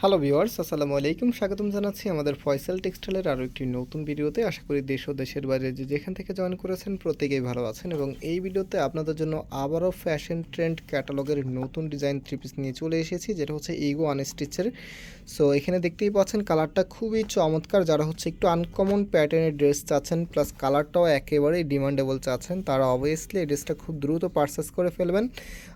Hello viewers আসসালামু আলাইকুম। স্বাগতম জানাচ্ছি আমাদের ফয়সাল টেক্সটাইলের আরও একটি নতুন ভিডিওতে। আশা করি দেশ ও দেশের বাইরে যে যেখান থেকে জয়েন করেছেন প্রত্যেকেই ভালো আছেন এবং এই ভিডিওতে আপনাদের জন্য আবারও ফ্যাশন ট্রেন্ড ক্যাটালগের নতুন ডিজাইন থ্রি পিস নিয়ে চলে এসেছি, যেটা হচ্ছে ইগো আনস্টিচের সো এখানে দেখতেই পাচ্ছেন কালারটা খুবই চমৎকার, যারা হচ্ছে একটু আনকমন প্যাটার্নের ড্রেস চাচ্ছেন প্লাস কালারটাও একেবারেই ডিমান্ডেবল চাচ্ছেন, তারা অবভিয়াসলি এই ড্রেসটা খুব দ্রুত পারচেস করে ফেলবেন।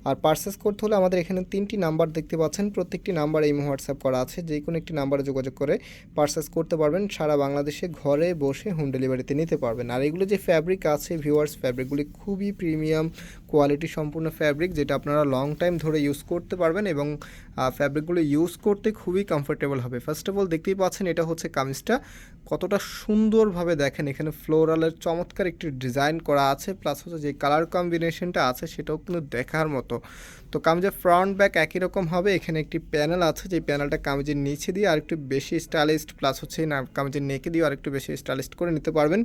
আর পারচেস করতে হলে আমাদের এখানে তিনটি নাম্বার দেখতে পাচ্ছেন, প্রত্যেকটি নাম্বার এই হোয়াটসঅ্যাপ করা আছে যে কোনো একটি নাম্বারে যোগাযোগ করে পারচেস করতে পারবেন। সারা বাংলাদেশে ঘরে বসে হোম ডেলিভারিতে নিতে পারবেন। আর এগুলো যে ফ্যাব্রিক আছে ভিউয়ার্স ফ্যাব্রিকগুলি খুবই প্রিমিয়াম কোয়ালিটি সম্পূর্ণ ফ্যাব্রিক যেটা আপনারা লং টাইম ধরে ইউজ করতে পারবেন এবং ফ্যাব্রিকগুলো ইউজ করতে খুবই কমফোর্টেবল হবে। ফার্স্ট অফ অল দেখতেই পাচ্ছেন এটা হচ্ছে কামিজটা। কতটা সুন্দরভাবে দেখেন, এখানে ফ্লোরালের চমৎকার একটি ডিজাইন করা আছে প্লাস হচ্ছে যে কালার কম্বিনেশনটা আছে, সেটাও কিন্তু দেখার মতো। তো কামিজের ফ্রন্ট ব্যাক একই রকম হবে। এখানে একটি প্যানেল আছে যে প্যানেলটা কামিজের নিচে দিয়ে আরেকটু বেশি স্টাইলিস্ট প্লাস হচ্ছে না, কামিজের নেকে দিয়ে আরেকটু বেশি স্টাইলিস্ট করে নিতে পারবেন।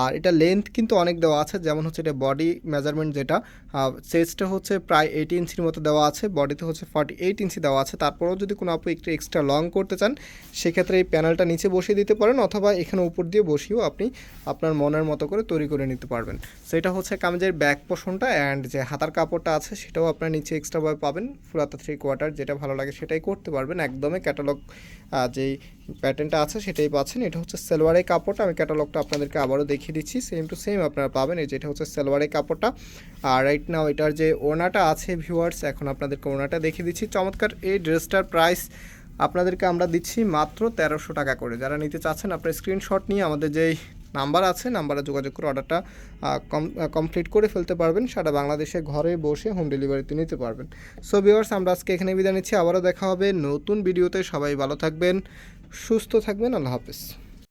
আর এটা লেন্থ কিন্তু অনেক দেওয়া আছে, যেমন হচ্ছে এটা বডি মেজারমেন্ট যেটা সেজটা হচ্ছে প্রায় এইট ইঞ্চির মতো দেওয়া আছে বডিতে হচ্ছে ফর্টি এইট ইঞ্চি দেওয়া আছে। তারপরেও যদি কোনো আপু একটু এক্সট্রা লং করতে চান, সেক্ষেত্রে এই প্যানেলটা নিচে বসিয়ে দিতে পারেন, অথবা এখানে উপর দিয়ে বসিয়েও আপনি আপনার মনের মতো করে তৈরি করে নিতে পারবেন। সেটা হচ্ছে কামিজের ব্যাক পোষণটা অ্যান্ড যে হাতার কাপড়টা আছে, সেটাও আপনার নিচে এক্সট্রাভাবে পাবেন ফুরাতা থ্রি কোয়ার্টার যেটা ভালো লাগে সেটাই করতে পারবেন। একদমই ক্যাটালগ যেই প্যাটার্নটা আছে সেটাই পাচ্ছেন। এটা হচ্ছে সেলোয়ারের কাপড়টা, আমি ক্যাটালগটা আপনাদেরকে আবারও দেখিয়ে দিচ্ছি। সেম টু সেম আপনারা পাবেন। এই যেটা হচ্ছে সেলোয়ারের কাপড়টা। আর রাইট নাও এটার যে ওনাটা আছে ভিউয়ার্স এখন আপনাদেরকে ওনাটা দেখিয়ে দিচ্ছি। চমৎকার এই ড্রেসটার প্রাইস আপনাদেরকে আমরা দিচ্ছি মাত্র তেরোশো টাকা করে। যারা নিতে চাচ্ছেন, আপনার স্ক্রিনশট নিয়ে আমাদের যেই নাম্বার আছে, নাম্বারে যোগাযোগ করে অর্ডারটা কমপ্লিট করে ফেলতে পারবেন। সারা বাংলাদেশে ঘরে বসে হোম ডেলিভারিতে নিতে পারবেন। সো ভিওয়ার্স আমরা আজকে এখানে বিদায় নিচ্ছি। আবারও দেখা হবে নতুন ভিডিওতে সবাই ভালো থাকবেন, সুস্থ থাকবেন। আল্লাহ হাফিজ।